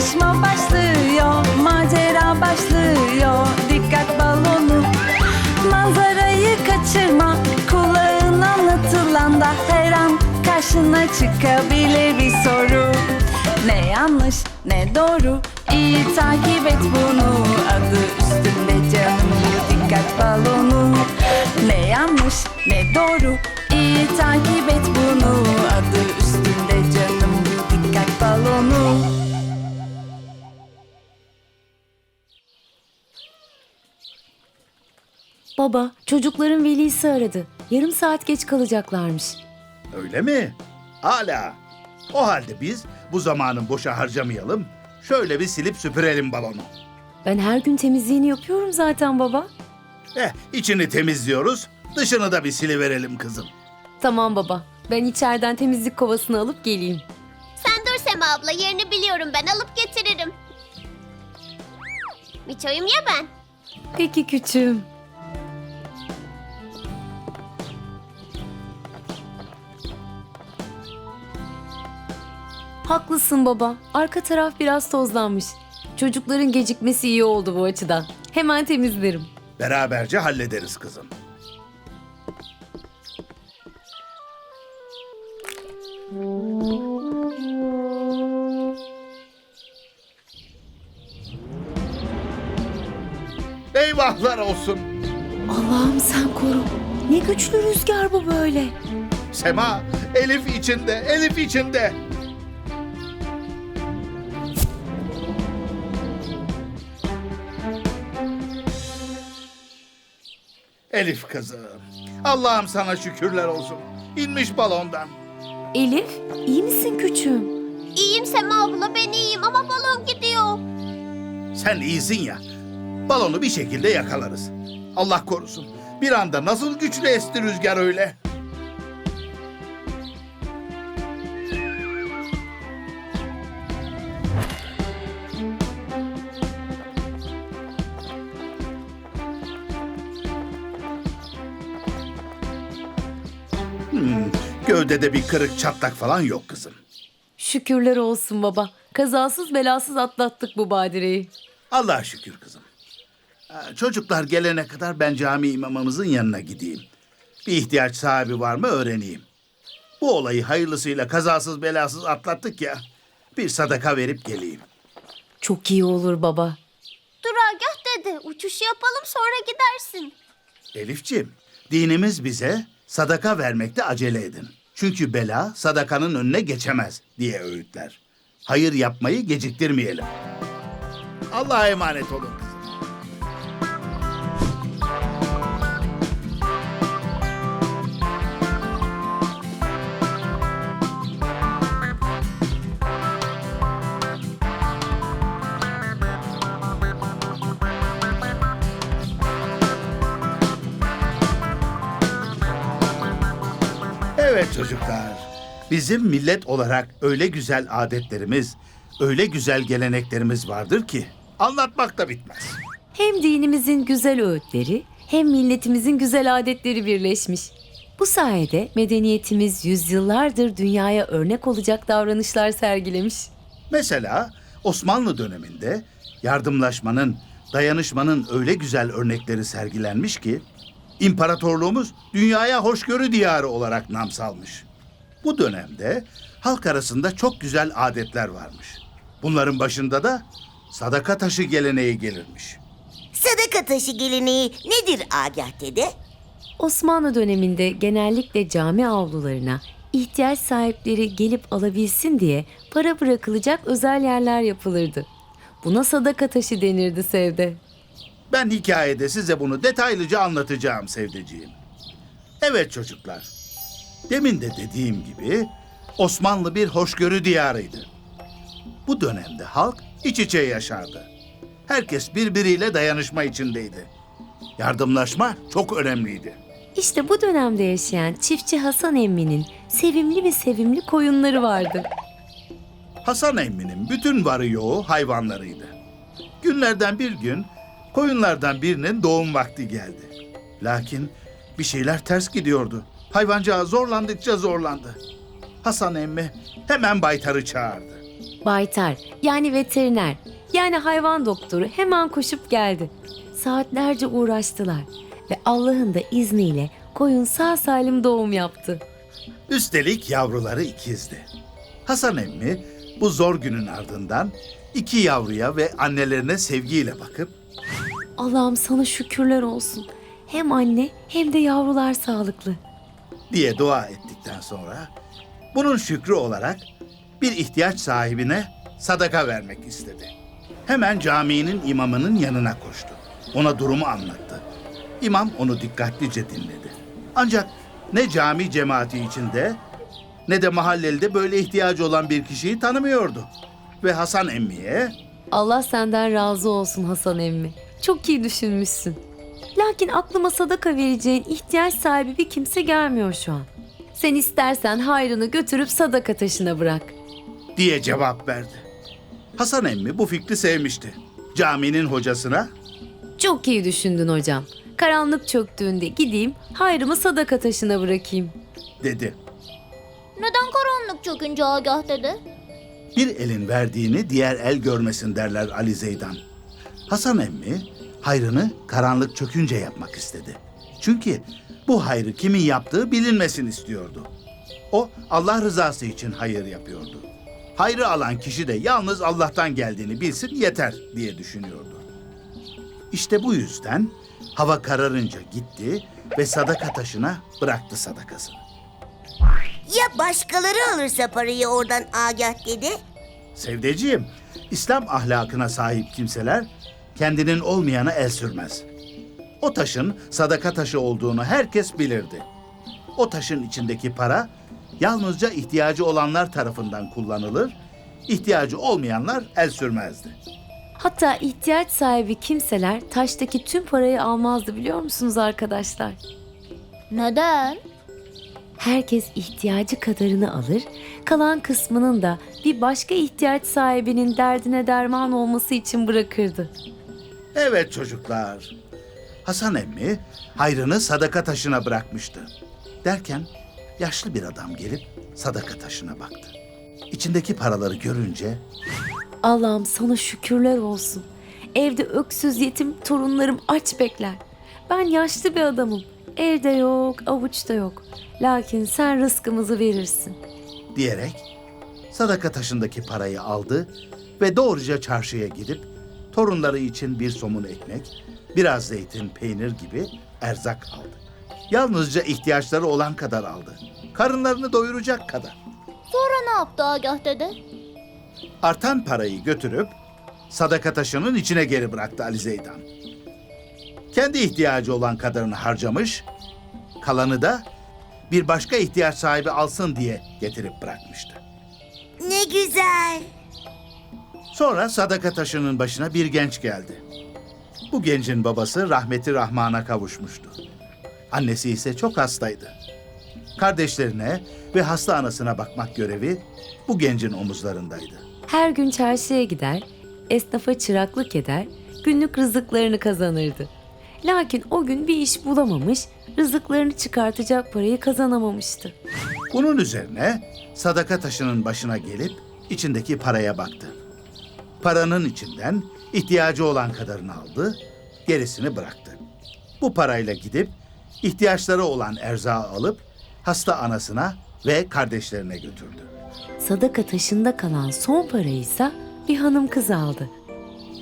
Yarışma başlıyor, macera başlıyor. Dikkat balonu, manzarayı kaçırma. Kulağın anlatılan da her an karşına çıkabilir bir soru. Ne yanlış ne doğru, iyi takip et bunu. Adı üstünde canım dikkat balonu. Ne yanlış ne doğru, iyi takip Baba, çocukların velisi aradı. Yarım saat geç kalacaklarmış. Öyle mi? Hala. O halde biz bu zamanı boşa harcamayalım. Şöyle bir silip süpürelim balonu. Ben her gün temizliğini yapıyorum zaten baba. Eh, içini temizliyoruz, dışını da bir siliverelim kızım. Tamam baba. Ben içeriden temizlik kovasını alıp geleyim. Sen dur Sema abla yerini biliyorum ben alıp getiririm. Miço'yum ya ben. Peki küçüğüm. Haklısın baba. Arka taraf biraz tozlanmış. Çocukların gecikmesi iyi oldu bu açıdan. Hemen temizlerim. Beraberce hallederiz kızım. Eyvahlar olsun. Allah'ım sen koru. Ne güçlü rüzgar bu böyle. Sema, Elif içinde, Elif içinde. Elif kızım, Allah'ım sana şükürler olsun. İnmiş balondan. Elif, iyi misin küçüğüm? İyiyim Sema abla ben iyiyim ama balon gidiyor. Sen iyisin ya. Balonu bir şekilde yakalarız. Allah korusun. Bir anda nasıl güçlü esti rüzgar öyle. Hmm, gövdede bir kırık çatlak falan yok kızım. Şükürler olsun baba. Kazasız belasız atlattık bu badireyi. Allah'a şükür kızım. Ha, Çocuklar gelene kadar ben cami imamımızın yanına gideyim. Bir ihtiyaç sahibi var mı öğreneyim. Bu olayı hayırlısıyla kazasız belasız atlattık ya. Bir sadaka verip geleyim. Çok iyi olur baba. Dur Agah dede uçuşu yapalım sonra gidersin. Elifciğim, dinimiz bize sadaka vermekte acele edin. Çünkü bela sadakanın önüne geçemez diye öğütler. Hayır yapmayı geciktirmeyelim. Allah'a emanet olun Bizim millet olarak öyle güzel adetlerimiz, öyle güzel geleneklerimiz vardır ki anlatmak da bitmez. Hem dinimizin güzel öğütleri hem milletimizin güzel adetleri birleşmiş. Bu sayede medeniyetimiz yüzyıllardır dünyaya örnek olacak davranışlar sergilemiş. Mesela Osmanlı döneminde yardımlaşmanın, dayanışmanın öyle güzel örnekleri sergilenmiş ki imparatorluğumuz dünyaya hoşgörü diyarı olarak nam salmış. Bu dönemde halk arasında çok güzel adetler varmış. Bunların başında da sadaka taşı geleneği gelirmiş. Sadaka taşı geleneği nedir Agah dede? Osmanlı döneminde genellikle cami avlularına ihtiyaç sahipleri gelip alabilsin diye para bırakılacak özel yerler yapılırdı. Buna sadaka taşı denirdi Sevde. Ben hikayede size bunu detaylıca anlatacağım Sevdeciğim. Evet çocuklar. Demin de dediğim gibi Osmanlı bir hoşgörü diyarıydı. Bu dönemde halk iç içe yaşardı. Herkes birbiriyle dayanışma içindeydi. Yardımlaşma çok önemliydi. İşte bu dönemde yaşayan çiftçi Hasan Emmi'nin sevimli ve sevimli koyunları vardı. Hasan emminin bütün varı yoğu hayvanlarıydı. Günlerden bir gün koyunlardan birinin doğum vakti geldi. Lakin bir şeyler ters gidiyordu. Hayvancağız zorlandıkça zorlandı. Hasan emmi hemen baytarı çağırdı. Baytar yani veteriner yani hayvan doktoru hemen koşup geldi. Saatlerce uğraştılar ve Allah'ın da izniyle koyun sağ salim doğum yaptı. Üstelik yavruları ikizdi. Hasan emmi bu zor günün ardından iki yavruya ve annelerine sevgiyle bakıp Allah'ım sana şükürler olsun. Hem anne hem de yavrular sağlıklı. Diye dua ettikten sonra bunun şükrü olarak bir ihtiyaç sahibine sadaka vermek istedi. Hemen caminin imamının yanına koştu. Ona durumu anlattı. İmam onu dikkatlice dinledi. Ancak ne cami cemaati içinde ne de mahallelde böyle ihtiyacı olan bir kişiyi tanımıyordu. Ve Hasan emmiye Allah senden razı olsun Hasan emmi. Çok iyi düşünmüşsün. Lakin aklıma sadaka vereceğin ihtiyaç sahibi bir kimse gelmiyor şu an. Sen istersen hayrını götürüp sadaka taşına bırak. diye cevap verdi. Hasan emmi bu fikri sevmişti. Caminin hocasına Çok iyi düşündün hocam. Karanlık çöktüğünde gideyim hayrımı sadaka taşına bırakayım. dedi. Neden karanlık çökünce Agah dede? Bir elin verdiğini diğer el görmesin derler Ali Zeydan. Hasan emmi hayrını karanlık çökünce yapmak istedi. Çünkü bu hayrı kimin yaptığı bilinmesin istiyordu. O Allah rızası için hayır yapıyordu. Hayrı alan kişi de yalnız Allah'tan geldiğini bilsin yeter diye düşünüyordu. İşte bu yüzden hava kararınca gitti ve sadaka taşına bıraktı sadakasını. Ya başkaları alırsa parayı oradan Agah dede? Sevdeciğim, İslam ahlakına sahip kimseler kendinin olmayana el sürmez. O taşın sadaka taşı olduğunu herkes bilirdi. O taşın içindeki para yalnızca ihtiyacı olanlar tarafından kullanılır, ihtiyacı olmayanlar el sürmezdi. Hatta ihtiyaç sahibi kimseler taştaki tüm parayı almazdı biliyor musunuz arkadaşlar? Neden? Herkes ihtiyacı kadarını alır, kalan kısmının da bir başka ihtiyaç sahibinin derdine derman olması için bırakırdı. Evet çocuklar. Hasan emmi hayrını sadaka taşına bırakmıştı. Derken yaşlı bir adam gelip sadaka taşına baktı. İçindeki paraları görünce Allah'ım sana şükürler olsun. Evde öksüz yetim torunlarım aç bekler. Ben yaşlı bir adamım. Evde yok, avuçta yok. Lakin sen rızkımızı verirsin. diyerek sadaka taşındaki parayı aldı ve doğruca çarşıya gidip torunları için bir somun ekmek, biraz zeytin, peynir gibi erzak aldı. Yalnızca ihtiyaçları olan kadar aldı. Karınlarını doyuracak kadar. Sonra ne yaptı Agah dede? Artan parayı götürüp sadaka taşının içine geri bıraktı Ali Zeydan. Kendi ihtiyacı olan kadarını harcamış, kalanı da bir başka ihtiyaç sahibi alsın diye getirip bırakmıştı. Ne güzel. Sonra sadaka taşının başına bir genç geldi. Bu gencin babası rahmeti Rahman'a kavuşmuştu. Annesi ise çok hastaydı. Kardeşlerine ve hasta anasına bakmak görevi bu gencin omuzlarındaydı. Her gün çarşıya gider, esnafa çıraklık eder, günlük rızıklarını kazanırdı. Lakin o gün bir iş bulamamış, rızıklarını çıkartacak parayı kazanamamıştı. Bunun üzerine sadaka taşının başına gelip içindeki paraya baktı. Paranın içinden ihtiyacı olan kadarını aldı, gerisini bıraktı. Bu parayla gidip ihtiyaçları olan erzağı alıp hasta anasına ve kardeşlerine götürdü. Sadaka taşında kalan son parayı ise bir hanım kız aldı.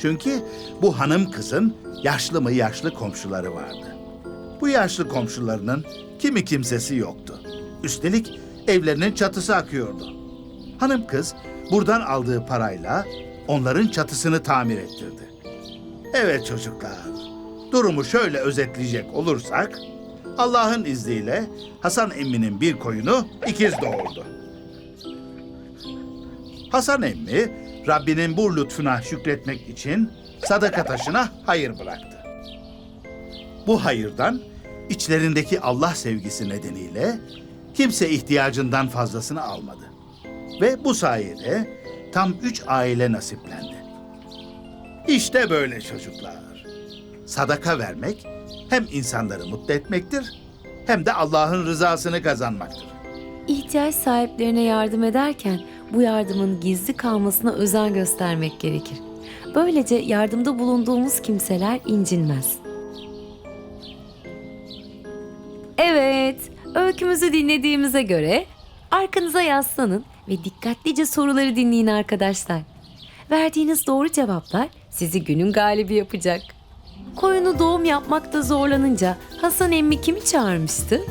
Çünkü bu hanım kızın yaşlı mı yaşlı komşuları vardı. Bu yaşlı komşularının kimi kimsesi yoktu. Üstelik evlerinin çatısı akıyordu. Hanım kız buradan aldığı parayla onların çatısını tamir ettirdi. Evet çocuklar, durumu şöyle özetleyecek olursak, Allah'ın izniyle Hasan emminin bir koyunu ikiz doğurdu. Hasan emmi Rabbinin bu lütfuna şükretmek için sadaka taşına hayır bıraktı. Bu hayırdan içlerindeki Allah sevgisi nedeniyle kimse ihtiyacından fazlasını almadı. Ve bu sayede tam üç aile nasiplendi. İşte böyle çocuklar. Sadaka vermek hem insanları mutlu etmektir hem de Allah'ın rızasını kazanmaktır. İhtiyaç sahiplerine yardım ederken bu yardımın gizli kalmasına özen göstermek gerekir. Böylece yardımda bulunduğumuz kimseler incinmez. Evet, öykümüzü dinlediğimize göre arkanıza yaslanın ve dikkatlice soruları dinleyin arkadaşlar. Verdiğiniz doğru cevaplar sizi günün galibi yapacak. Koyunu doğum yapmakta zorlanınca Hasan emmi kimi çağırmıştı?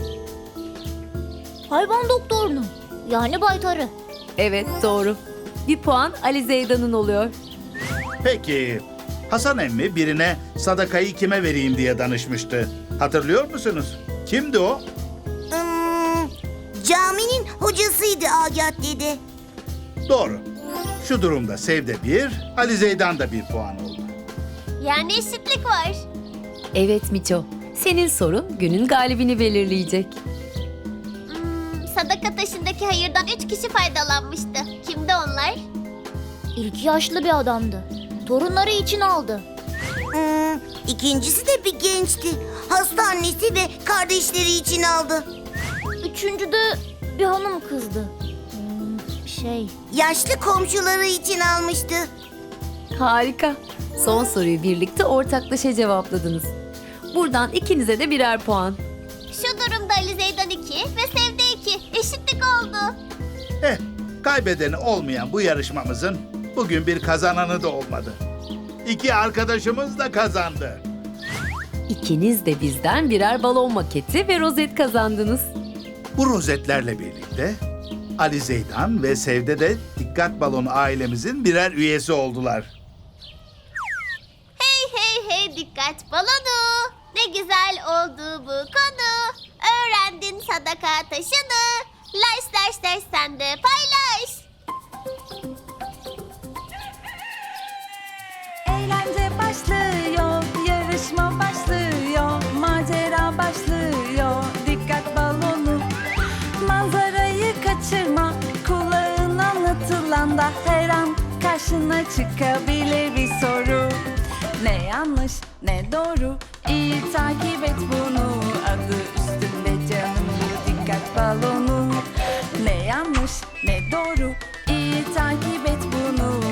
Hayvan doktorunu. Yani baytarı. Evet doğru. Bir puan Ali Zeydan'ın oluyor. Peki, Hasan emmi birine sadakayı kime vereyim diye danışmıştı. Hatırlıyor musunuz? Kimdi o? Hmm, caminin hocasıydı Agah dede. Doğru. Şu durumda Sevde bir, Ali Zeydan da bir puan oldu. Yani eşitlik var. Evet Miço, senin sorun günün galibini belirleyecek. Hmm, sadaka taşındaki hayırdan üç kişi faydalanmıştı. Kimdi onlar? İlk yaşlı bir adamdı. Torunları için aldı. Hmm, ikincisi de bir gençti. Hasta annesi ve kardeşleri için aldı. Üçüncü de bir hanım kızdı. Hmm, şey... Yaşlı komşuları için almıştı. Harika. Son soruyu birlikte ortaklaşa cevapladınız. Buradan ikinize de birer puan. Şu durumda Ali Zeydan 2 ve Sevde 2. Eşitlik oldu. Eh, kaybedeni olmayan bu yarışmamızın bugün bir kazananı da olmadı. İki arkadaşımız da kazandı. İkiniz de bizden birer balon maketi ve rozet kazandınız. Bu rozetlerle birlikte Ali Zeydan ve Sevde de Dikkat Balonu ailemizin birer üyesi oldular. Hey hey hey dikkat balonu. Ne güzel oldu bu konu. Öğrendin sadaka taşını. Laş laş laş sen de paylaş. Anlatılan da her an karşına çıkabilir bir soru. Ne yanlış ne doğru, iyi takip et bunu. Adı üstünde canım bu dikkat balonu. Ne yanlış ne doğru, iyi takip et bunu.